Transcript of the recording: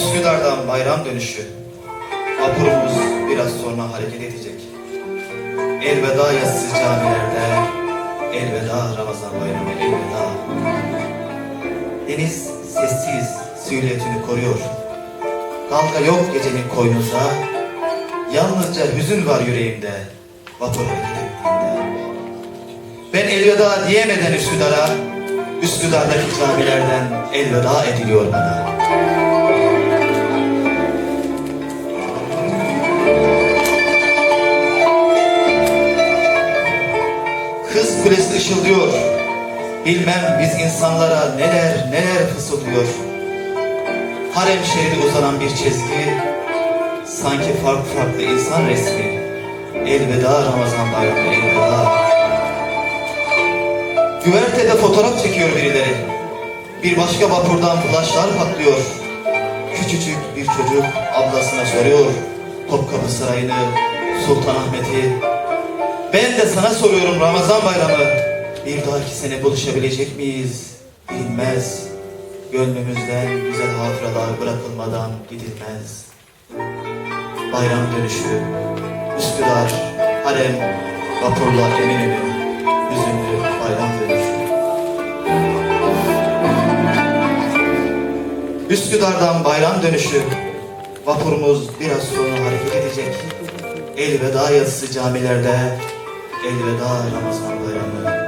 Üsküdar'dan bayram dönüşü. Vapurumuz biraz sonra hareket edecek. Elveda yatsız camilerde, elveda Ramazan bayramı, elveda. Deniz sessiz silüetini koruyor. Dalga yok gecenin koynunda, yalnızca hüzün var yüreğimde, vapur hareket ettiğinde. Ben elveda diyemeden Üsküdar'a, Üsküdar'daki camilerden elveda ediliyor bana. Kulesi ışıldıyor. Bilmem biz insanlara neler neler fısıldıyor. Harem şeridi uzanan bir çizgi, sanki farklı farklı insan resmi. Elveda Ramazan bayramı elveda. Güvertede fotoğraf çekiyor birileri. Bir başka vapurdan flaşlar patlıyor. Küçücük bir çocuk ablasına soruyor. Topkapı Sarayı'nı, Sultanahmet'i. Ben de sana soruyorum Ramazan bayramı. Bir dahaki sene buluşabilecek miyiz? Bilinmez. Gönlümüzden güzel hatıralar bırakılmadan gidilmez. Bayram dönüşü, Üsküdar, Harem, vapurla Eminönü, hüzünlü bayram dönüşü. Üsküdar'dan bayram dönüşü, vapurumuz biraz sonra hareket edecek. Elveda yazısı camilerde, elveda Ramazan bayramı,